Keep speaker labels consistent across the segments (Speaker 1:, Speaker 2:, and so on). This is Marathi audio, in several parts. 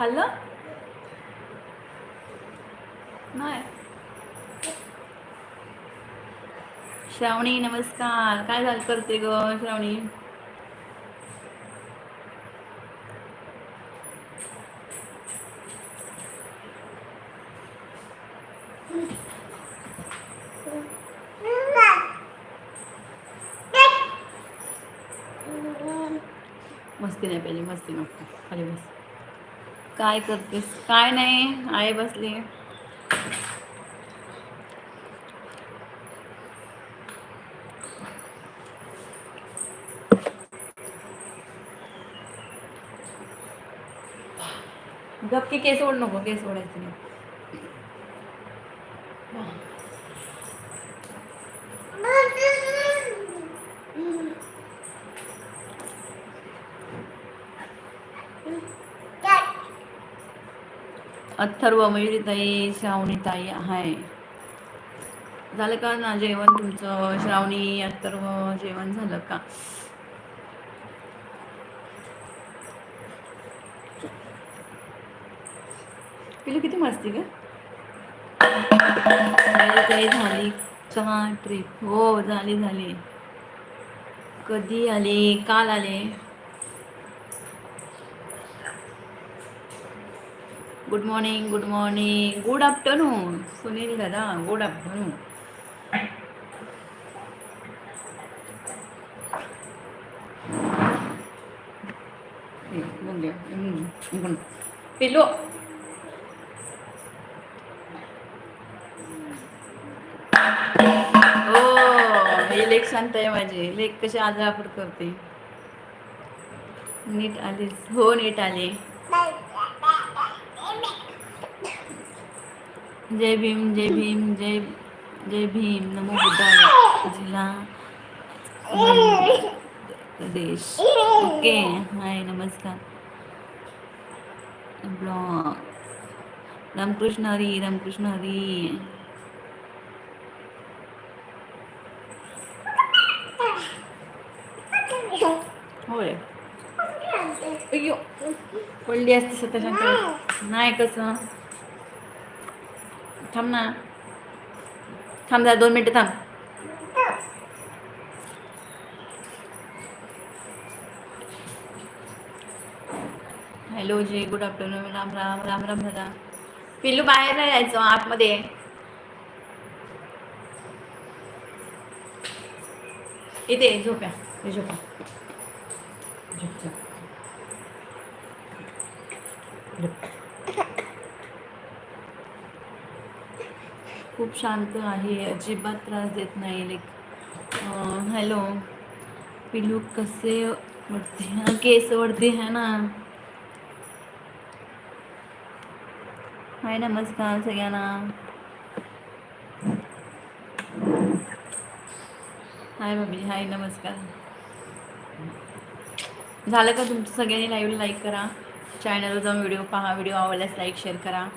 Speaker 1: खाल्लं नाही श्रावणी नमस्कार. काय झालं करते ग श्रावणी? मस्ती नाही पाहिजे मस्ती नको. खाली बस. काय करतेस काय नाही आहे बसली गपकी केस ओढ नको केस ओढायचं नाही अथर्व मयुरीताई श्रावणीताई आहे झालं का ना जेवण तुमचं? श्रावणी अथर्व जेवण झालं का? पिलू किती मस्ती का झाली का ट्रिप हो झाली झाली. कधी आले? काल आले. Good morning good morning good afternoon Sunil दादा गुड आफ्टरनून पिलो हो हे लेख सांगताय माझे माझी. लेख कशी आदरापड करते. नीट आलीस हो नीट आले. जय भीम जय भीम जय जय भीम. नमो बुद्धाय. जिल्हा प्रदेश. ओके. हाय नमस्कार. ब्लॉग. रामकृष्ण हरी रामकृष्ण हरी. होय. अय्यो. पडली असते स्वतः नाही कसं? थांब ना थांब जरा दोन मिनटं थांब हॅलो जी गुड आफ्टरनून राम राम राम राम दादा पिल्लू बाहेर नाही जायचं आतमध्ये आहे. इथे झोप्या झोपा झोप. झोप. खूप शांत आहे अजिबात त्रास देत नाही. लाईक हॅलो पिलू कसे वरती हा, केस वरती है ना. हाय नमस्कार सगळ्यांना. हाय मम्मी हाय नमस्कार. झालं का तुमचं सगळ्यांनी लाईव्ह लाईक करा. चॅनलवर जाऊन व्हिडिओ पहा व्हिडिओ आवडल्यास लाईक शेअर करा.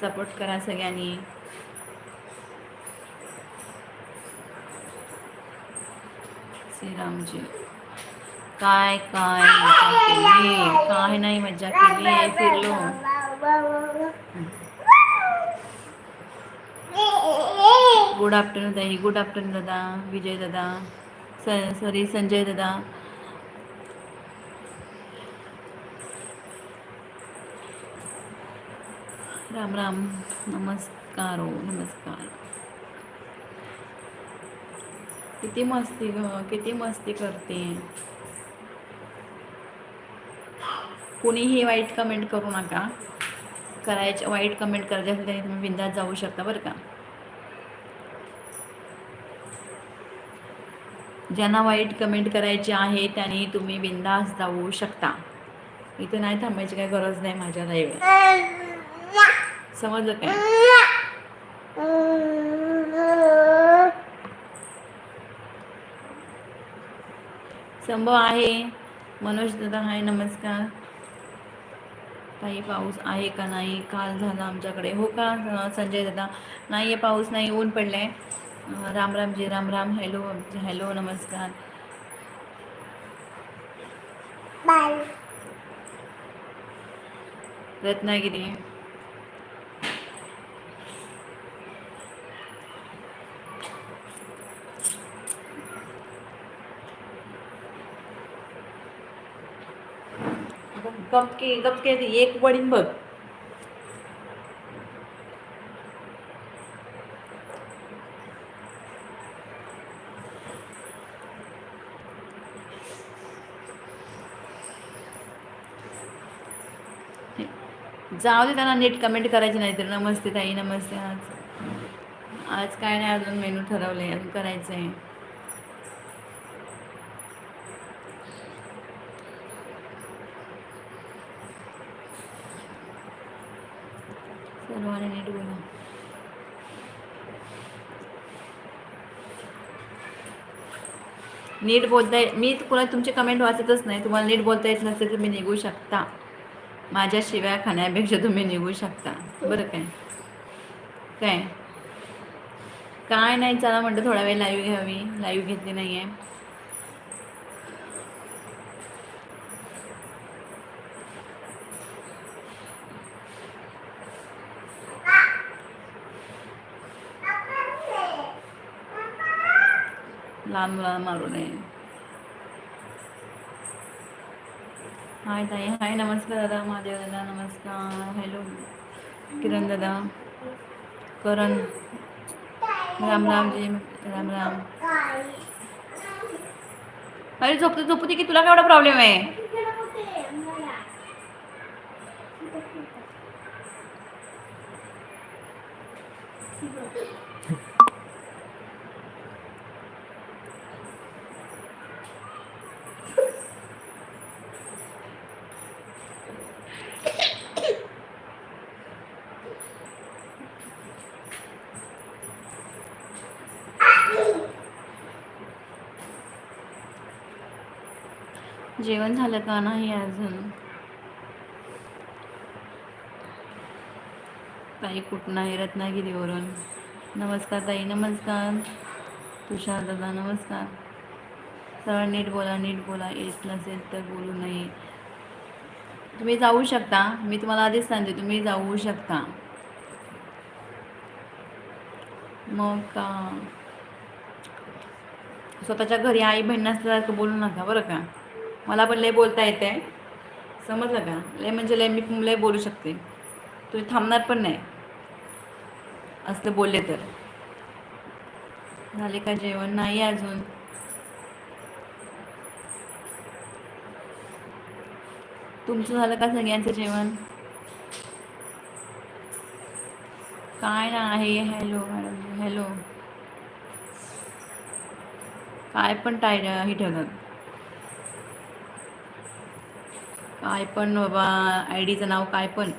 Speaker 1: सपोर्ट करा सगळ्यांनी. श्रीरामजी काय काय मजा केली काय नाही मजा केली फिरलो गुड आफ्टरनून ताई गुड आफ्टरनून दादा विजय दादा स सॉरी संजय दादा राम राम नमस्कार हो नमस्कार किती मस्ती ग किती मस्ती करते. कुणीही वाईट कमेंट करू नका. करायचे वाईट कमेंट करायचे असेल तरी तुम्ही बिंदात जाऊ शकता बरं का. ज्यांना वाईट कमेंट करायची आहे त्यांनी तुम्ही बिंदास जाऊ शकता. इथे नाही थांबायची काही गरज नाही माझ्या लाईव्ह समजलं काय? संभव आहे. मनोज दादा हाय नमस्कार. काही पाऊस आहे का नाही? काल झाला आमच्याकडे. हो का संजय दादा नाही आहे पाऊस नाही ऊन पडलं आहे राम रामजी राम राम. हॅलो हॅलो नमस्कार. रत्नागिरी. गपके गपके एक वडीन बघ. जाऊ दे त्यांना नीट कमेंट करायची नाही तर नमस्ते ताई नमस्ते. आज आज काय नाही अजून मेनू ठरवलं आहे अजून करायचं आहे सर्वांनी नीट बोला नीट बोलता येत मी कुणा तुमचे कमेंट वाचतच नाही तुम्हाला नीट बोलता येत नसेल तुम्ही निघू शकता माझ्या शिव्या खाण्यापेक्षा तुम्ही निघू शकता बरं काय काय काय नाही चला म्हणतं थोडा वेळ लाईव्ह घ्यावी लाईव्ह घेतली नाही आहे लहान मुलांना मारू नये हाय ताई हाय नमस्कार दादा महादेव दादा नमस्कार. हॅलो किरण दादा. करण. राम राम जी राम राम. अरे झोपते झोपते की तुला केवढा प्रॉब्लेम आहे? जेवण झालं का नाही अजून? ताई कुठून आहे? रत्नागिरीवरून. नमस्कार ताई नमस्कार. तुषार दादा नमस्कार. सरळ नीट बोला नीट बोला. येत नसेल तर बोलू नये. तुम्ही जाऊ शकता. मी तुम्हाला आधीच सांगते तुम्ही जाऊ शकता. मग का स्वतःच्या घरी आई बहीण नसल्यासारखं बोलू नका बरं का? मला पण लय बोलता येते समजलं का? लय म्हणजे लय मी लय बोलू शकते. तुम्ही थांबणार पण नाही. असलं बोलले तर. झाले का जेवण? नाही अजून. तुमचं झालं का सगळ्यांचं जेवण? काय ना आहे? Hello madam. हॅलो. काय पण टाय हे ठेवतात. काय पण बाबा आय डीचं नाव काय पण.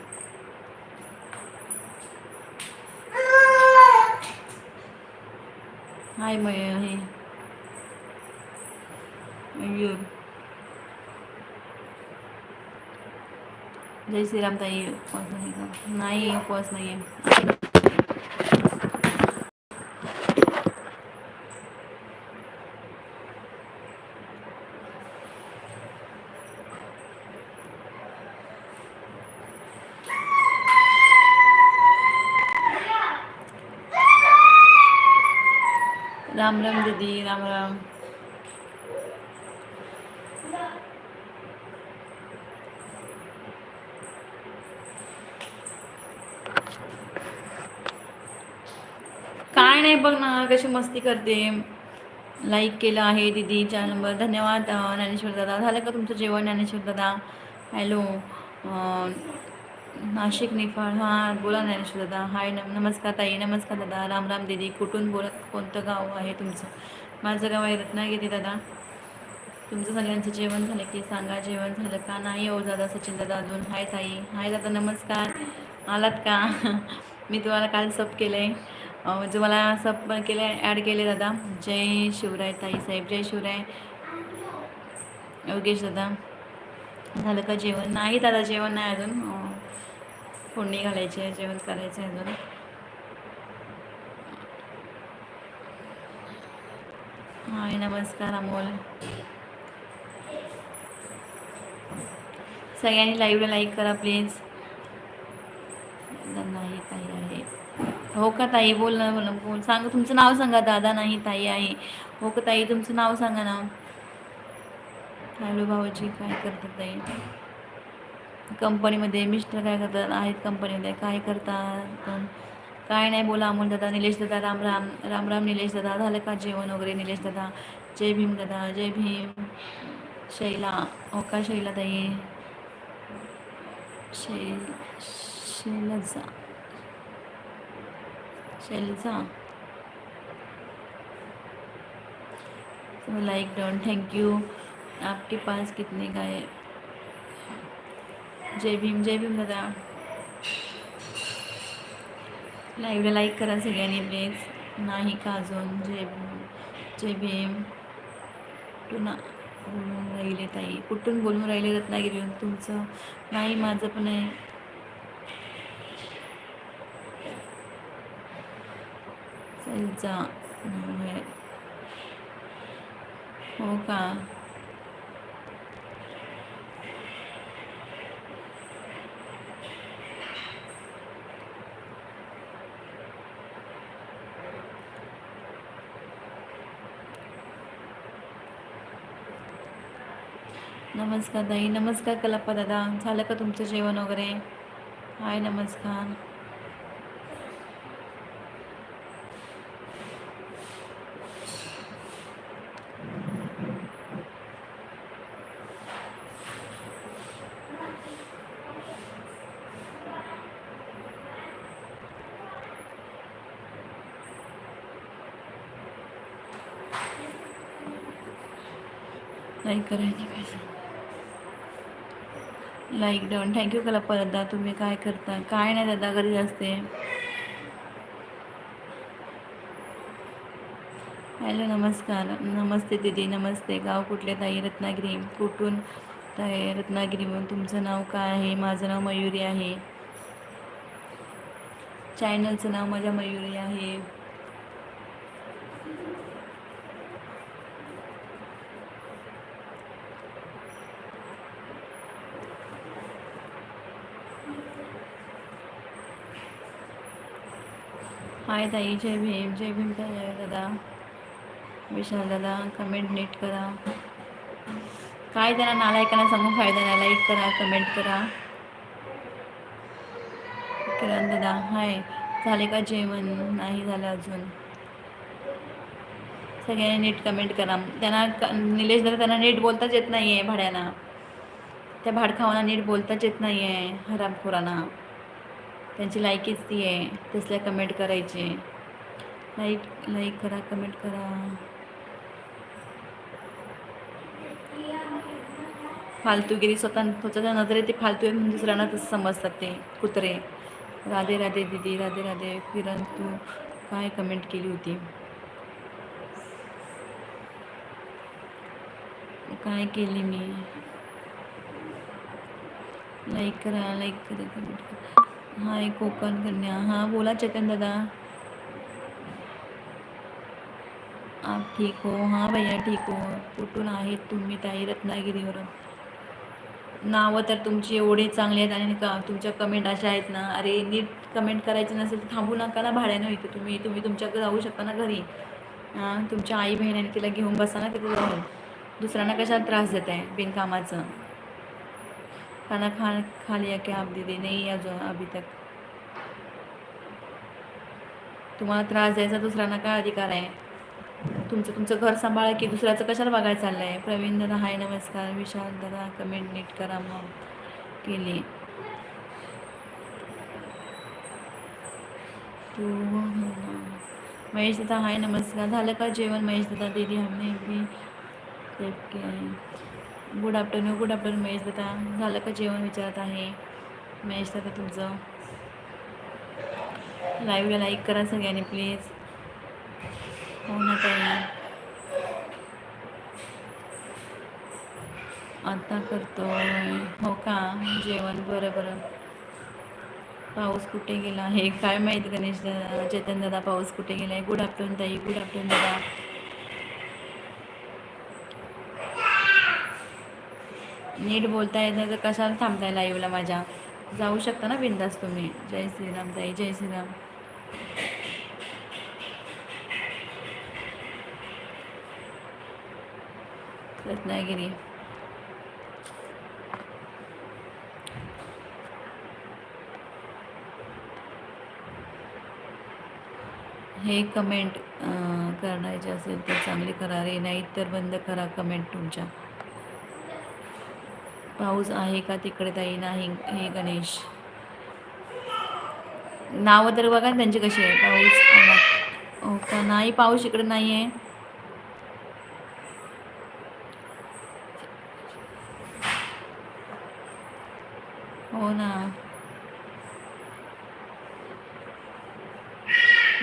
Speaker 1: हाय मय हे. मयूर. जय श्रीराम ताई उपवास नाही का? नाही उपवास नाही आहे राम राम दीदी राम राम काय नाही बघ ना कशी मस्ती करते. लाईक केलं आहे दीदी चार नंबर धन्यवाद ज्ञानेश्वर दादा. झालं का तुमचं जेवण ज्ञानेश्वर दादा? हॅलो नाशिक निफाड. हां बोला ज्ञानेश्वर दादा हाय नम नमस्कार ताई. नमस्कार दादा. राम राम दीदी. कुठून बोलत कोणतं गाव आहे तुमचं? माझं गाव आहे रत्नागिरी दादा. तुमचं सगळ्यांचं जेवण झालं की सांगा जेवण झालं का? नाही अहो दादा सचिन दादा अजून. हाय ताई. हाय दादा नमस्कार. आलात का? मी तुम्हाला काल सब केलं आहे म्हणजे मला सब केले केलं आहे ॲड केले दादा. जय शिवराय ताई साहेब. जय शिवराय. योगेश दादा. झालं का जेवण? नाही दादा जेवण नाही अजून. फोडणी घालायची आहे जेवण करायचं आहे अजून. हाय नमस्कार अमोल. सगळ्यांनी लाईव्हला लाईक करा प्लीज नाही ताई आहे. हो का ताई? बोल ना बोल बोल. सांगा तुमचं नाव सांगा. दादा नाही ताई आहे. हो का ताई? तुमचं नाव सांगा ना. हॅलो भाऊजी काय करतात ताई? कंपनीमध्ये मिस्टर काय करतात आहेत कंपनीमध्ये काय करतात पण काय नाही बोला अमोल दादा निलेश दादा राम राम राम राम निलेश दादा झालं का जेवण वगैरे निलेश दादा? जय भीम दादा जय भीम. शैला हो का शैला ताई? Shail Shailaja. Shailaja. Like done thank you आपके पास कितने का है जय भीम जय भीम दादा. लाईव्हला लाईक करा सगळ्यांनी प्लीज नाही का अजून? जय भीम जय भीम. कुठून बोलून राहिले ताई. कुठून बोलून राहिले रत्नागिरीहून तुमचं? नाही माझं पण आहे. चल जा. हो का? नमस्कार दाई नमस्कार कलप्पा दादा. झालं का तुमचं जेवण वगैरे? हाय नमस्कार. नाही करायचं. लाईक डाऊन थँक्यू कलाप्पा दादा तुम्ही काय करता काय नाही दादा घरी असते. हॅलो नमस्कार. नमस्ते दीदी नमस्ते. गाव कुठले? ताई रत्नागिरी. कुठून? ताई रत्नागिरीमधून तुमचं नाव काय आहे? माझं नाव मयुरी आहे. चॅनलचं नाव माझ्या मयुरी आहे. हाय ताई जय भीम जय भीम ताई दादा विशाल दादा कमेंट नीट करा. काय त्यांना नालायकांना सांगू फायदा नाही लाईक करा कमेंट करा. किरण दादा हाय झाले का जेवण? नाही झालं अजून. सगळ्यांनी नीट कमेंट करा. त्यांना निलेश दादा त्यांना नीट बोलताच येत नाही आहे भाड्यांना. त्या भाडखावांना नीट बोलताच येत नाही आहे हरामखोरांना. त्यांची लायकीच ती आहे तसल्या कमेंट करायचे. लाईक लाईक करा कमेंट करा. फालतूगिरी स्वतः स्वतःच्या नजरे ते फालतू आहे म्हणून दुसऱ्यांना तसं समजतात ते. कुत्रे. राधे राधे दिदी राधे राधे किरण तू काय कमेंट केली होती? काय केली मी? लाईक करा लाईक करा कमेंट करा. हाय कोकण कन्या. हां बोला चेतन दादा. आप ठीक हो? हां भैया ठीक हो. कुठून आहेत तुम्ही ताई? रत्नागिरीवरून. नावं तर तुमची एवढे चांगले आहेत आणि का तुमच्या कमेंट अशा आहेत ना. अरे नीट कमेंट करायची नसेल तर थांबू नका ना भाड्यानं इथे. तुम्ही तुम्ही तुमच्याकडे जाऊ शकता ना घरी. हां तुमच्या आई बहिणीने तिला घेऊन बसा ना तिथे जाऊन. दुसऱ्यांना कशाला त्रास देत आहे बिनकामाचं? खाना खा खा लिया क्या आप दीदी? नहीं अजून अभी तक। तुम्हाला त्रास द्यायचा दुसऱ्यांना काय अधिकार आहे? तुमचं तुमचं घर सांभाळा की दुसऱ्याचं कशाला बघायला चाललं आहे प्रवीण दादा हाय नमस्कार. विशाल दादा कमेंट नीट करा मग. केली. तू महेश दादा हाय नमस्कार. झालं का जेवण? महेश दादा दीदी हमने भी good afternoon good afternoon Mahesh दादा झालं का जेवण विचारत आहे? महेश दादा तुमचं. लाईव्हला लाईक करा सगळ्यांनी प्लीज हो ना ताई. आता करतो हो का? जेवण बरं बरं. पाऊस कुठे गेला आहे? काय माहिती गणेश दादा चेतन दादा पाऊस कुठे गेला आहे गुड आफ्टरनून ताई. गुड आफ्टरनून दादा. नीट बोलता येत नाही तर कशाला थांबताय लाईव्हला माझ्या? जाऊ शकता ना बिंदास तुम्ही. जय श्रीराम ताई जय श्रीराम. रत्नागिरी. हे कमेंट करायचे असेल तर चांगले करा रे नाही तर बंद करा कमेंट तुमच्या. पाऊस आहे का तिकडे ताई? नाही हे गणेश. नावं तर बघा त्यांची कशी आहे. पाऊस हो का? नाही पाऊस इकडे नाही आहे हो ना.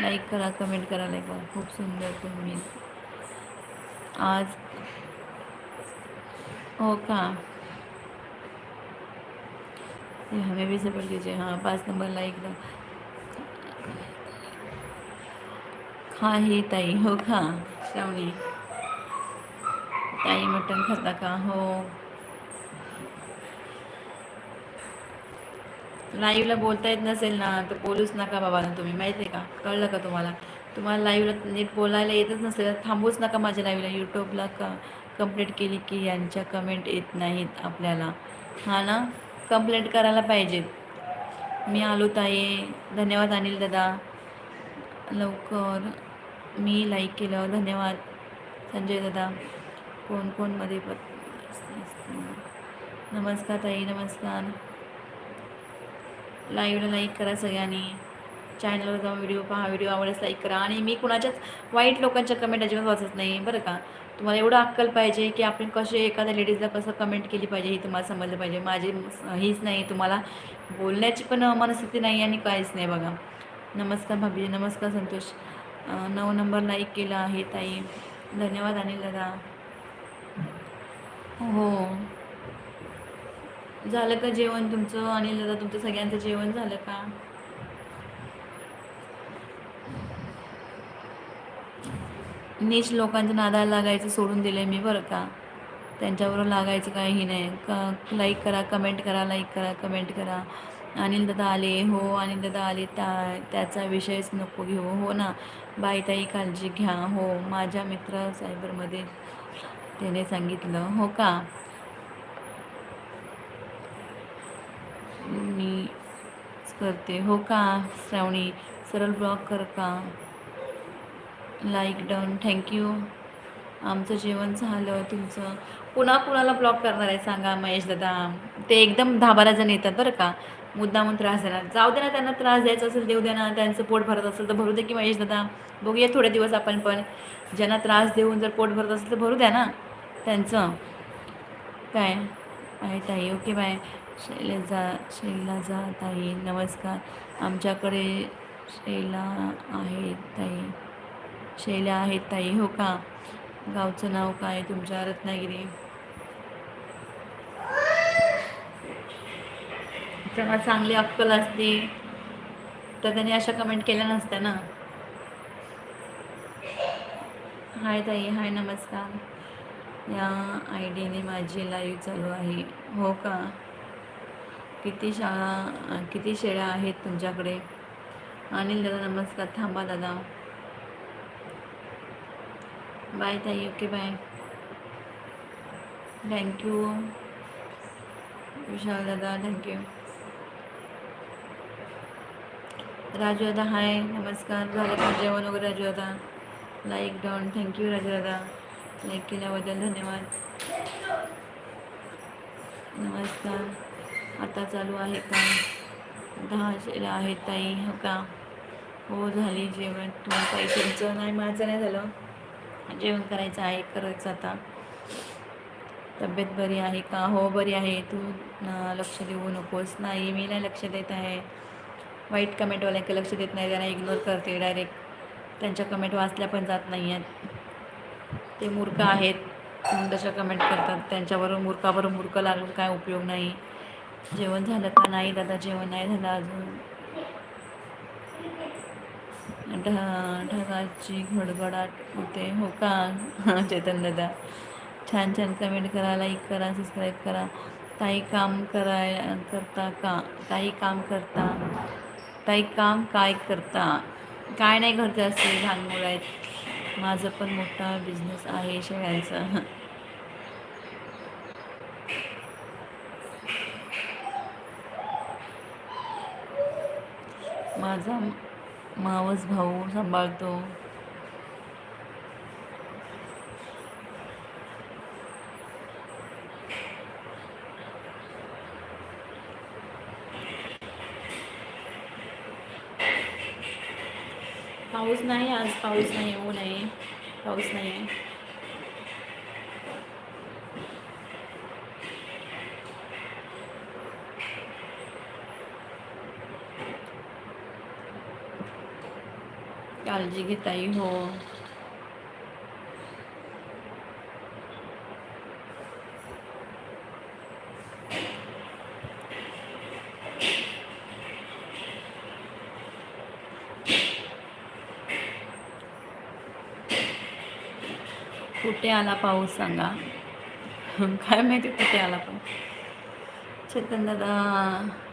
Speaker 1: लाईक करा कमेंट करा लाईक करा. खूप सुंदर तुम्ही. आज. हो का? ये हमें भी सपोर्ट कीजिए। हाँ पाच नंबर लाईक दा खा ही ताई हो खा। श्रावणी। ताई मटण खाता का हो? लाईव्हला बोलता येत नसेल ना तर बोलूच नका बाबा ना तुम्ही. माहिती आहे का? कळलं का तुम्हाला? तुम्हाला लाईव्हला नीट बोलायला येतच नसेल थांबूच नका माझ्या लाईव्हला यूट्यूबला क कंप्लीट केली की यांच्या कमेंट येत नाहीत आपल्याला. हा ना? कंप्लेंट करायला पाहिजे. मी आलो ताई धन्यवाद अनिल दादा. लवकर मी लाईक केलं धन्यवाद. संजय दादा कोण कोणमध्ये पत नमस्कार ताई नमस्कार. लाईव्हला लाईक करा सगळ्यांनी. चॅनलवर जाऊन व्हिडिओ पहा व्हिडिओ आवडल्यास लाईक करा. आणि मी कुणाच्याच वाईट लोकांच्या कमेंट अजिबात वाचत नाही बरं का? तुम्हाला एवढं अक्कल पाहिजे की आपण कसे एखाद्या लेडीजला कसं कमेंट केली पाहिजे हे तुम्हाला समजलं पाहिजे. माझी हीच नाही तुम्हाला बोलण्याची पण मनस्थिती नाही आणि काहीच नाही बघा. नमस्कार भाभी नमस्कार संतोष. नऊ नंबर लाईक केला आहे ताई. धन्यवाद अनिल दादा. हो. झालं का जेवण तुमचं? अनिल दादा तुमचं सगळ्यांचं जेवण झालं का? नीच लोकांच्या नादाला लागायचं सोडून दिलं आहे मी बरं का. त्यांच्याबरोबर लागायचं काहीही नाही. क लाईक करा कमेंट करा लाईक करा कमेंट करा. अनिल दादा आले हो अनिल दादा आले त्या त्याचा विषयच नको घेऊ हो ना. बाय ताई काळजी घ्या हो. माझ्या मित्र सायबरमध्ये त्याने सांगितलं हो का? मी करते हो का श्रावणी? सरळ ब्लॉक कर का? लाईक डन थँक्यू आमचं जेवण झालं तुमचं. पुन्हा कुणाला ब्लॉक करणार आहे सांगा महेश दादा. ते एकदम दहा बारा जण येतात बरं का. मुद्दामून त्रास देणार. जाऊ दे ना त्यांना त्रास द्यायचा असेल देऊ दे ना. त्यांचं पोट भरत असेल तर भरू दे की महेश दादा. बघूया थोडे दिवस आपण पण. ज्यांना त्रास देऊन जर पोट भरत असेल तर भरू द्या ना. त्यांचं. काय? आहे ताई. Okay bye. शैलजा शैलाजा ताई. नमस्कार. आमच्याकडे शैला आहे ताई. शैल्या आहेत ताई हो का? गावचं नाव काय? तुमच्या रत्नागिरी. त्यांना चांगली अक्कल असती. तर त्यांनी अशा कमेंट केल्या नसत्या ना? हाय ताई हाय नमस्कार. या आय डीने माझी लाईव्ह चालू आहे. हो का? किती शाळा किती शेळ्या आहेत तुमच्याकडे? अनिल दादा नमस्कार. थांबा दादा. बाय ताई ओके बाय. थँक्यू विशाल दादा थँक्यू राजू दादा हाय नमस्कार. झालं का जेवण वगैरे राजू दादा? लाईक डाऊन थँक्यू राजू दादा. लाईक केल्याबद्दल धन्यवाद. नमस्कार. आता चालू आहे का दहा आहेत ताई हो का? हो झाली जेवण. तुम्हाला ताई तुमचं नाही माझं नाही झालं. जेवण करायचं आहे करायचं आता तब्येत बरी आहे का? हो बरी आहे. तू लक्ष देऊ नकोस. नाही मी नाही लक्ष देत आहे. वाईट कमेंटवाल्यांकडे लक्ष देत नाही. त्यांना इग्नोर करते डायरेक्ट त्यांच्या कमेंट वाचल्या पण जात नाही आहेत ते मूर्ख आहेत तशा कमेंट करतात. त्यांच्याबरोबर मूर्खाबरोबर मूर्ख लागून काय उपयोग नाही. जेवण झालं का? नाही दादा जेवण नाही झालं अजून. ढ ढगाची घडघडाट होते. हो का? चेतन दादा छान छान कमेंट करा लाईक करा सबस्क्राईब करा. काही काम कराय करता का? काही काम करता. काही काम काय करता? काय नाही घरचे असते लहान मुलं आहेत. माझं पण मोठा बिझनेस आहे शेळ्यांचा. माझा मावस भाऊ सांभाळतो. पाऊस नाही आज पाऊस नाही ऊन आहे. पाऊस नाही आहे. काळजी घेताई हो. कुठे आला पाऊस सांगा? काय माहिती कुठे आला पाऊस? चेतन दादा.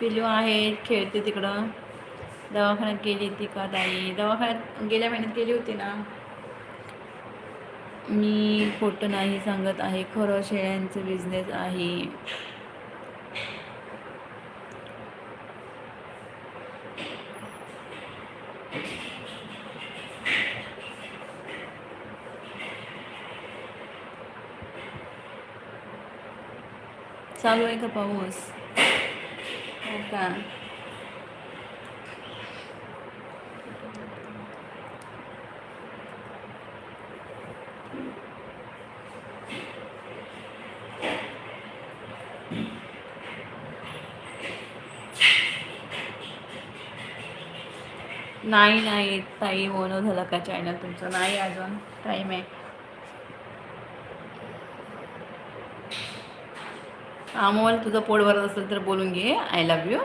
Speaker 1: पिलू आहे खेळते तिकडं. दवाखान्यात गेली ती का ताई? दवाखान्यात गेल्या महिन्यात गेली होती ना. मी खोटं नाही सांगत आहे खरं शेळ्यांचं बिझनेस आहे. चालू आहे का पाऊस? हो का नाही नाही ताई मोनो झालं का चॅनल तुमचं? नाही अजून टाईम आहे. अमोल तुझं पोट भरत असेल तर बोलून घे. आय लव्ह यू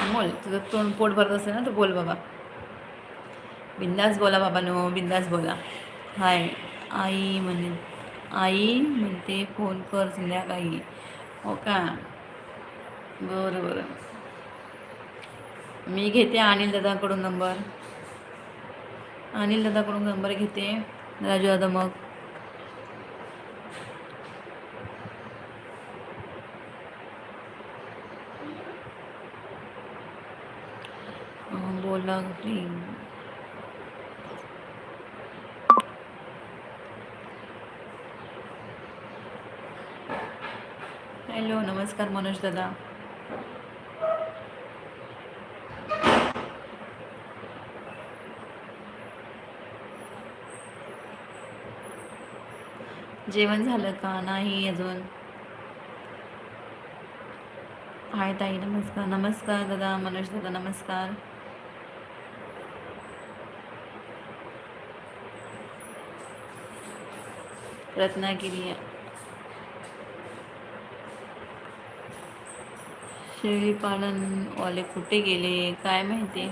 Speaker 1: अमोल तुझं तोंड पोट भरत असेल ना तर बोल बाबा. बिंदास बोला बाबा नो बिंदास बोला. हाय आई म्हणे आई म्हणते फोन कर संध्याकाळी. हो का? बरं बरं. मी घेते अनिल दादाकडून नंबर. अनिल दादाकडून नंबर घेते. राजू दादा मग. अं, हॅलो नमस्कार मनोज दादा जेवण झालं का? नाही अजून. हाय ताई नमस्कार. नमस्कार दादा. मनोज दादा नमस्कार. रत्नागिरी शेळीपालनवाले कुठे गेले? काय माहिती?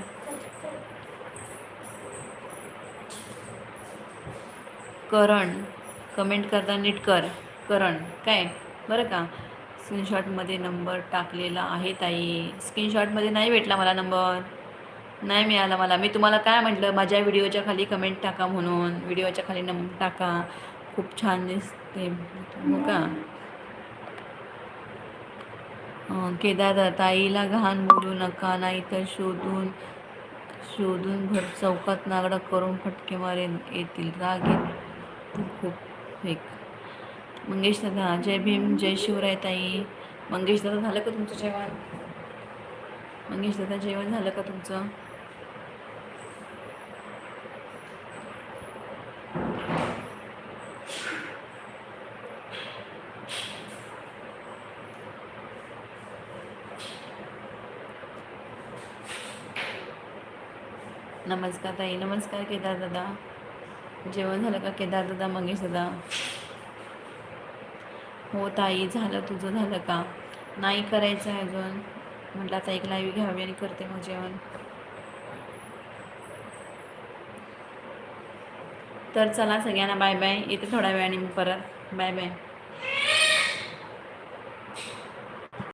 Speaker 1: करण. कमेंट करता नीट कर. करण. काय? बरं का? स्क्रीनशॉटमध्ये नंबर टाकलेला आहे ताई. स्क्रीनशॉटमध्ये नाही भेटला मला नंबर नाही मिळाला मला. मी तुम्हाला काय म्हटलं? माझ्या व्हिडिओच्या खाली कमेंट टाका म्हणून. व्हिडिओच्या खाली नंबर टाका. खूप छान दिसते. हो का अं, ताईला घाण बोलू नका नाहीतर शोधून शोधून भर चौकात नागडा करून फटके मारेन येतील. राग येत खूप फेक मंगेश दादा जय भीम जय शिवराय ताई मंगेश दादा झालं का तुमचं जेवण? मंगेश दादा जेवण झालं का तुमचं? नमस्कार ताई. नमस्कार केदार दादा. जेवण झालं का केदार दादा मंगेश दादा? हो ताई झालं. तुझं झालं का? नाही करायचं आहे अजून. म्हटलं आता एक लाईव्ह घ्यावी आणि करते मग जेवण. तर चला सगळ्यांना बाय बाय येते थोड्या वेळाने मी परत. Bye bye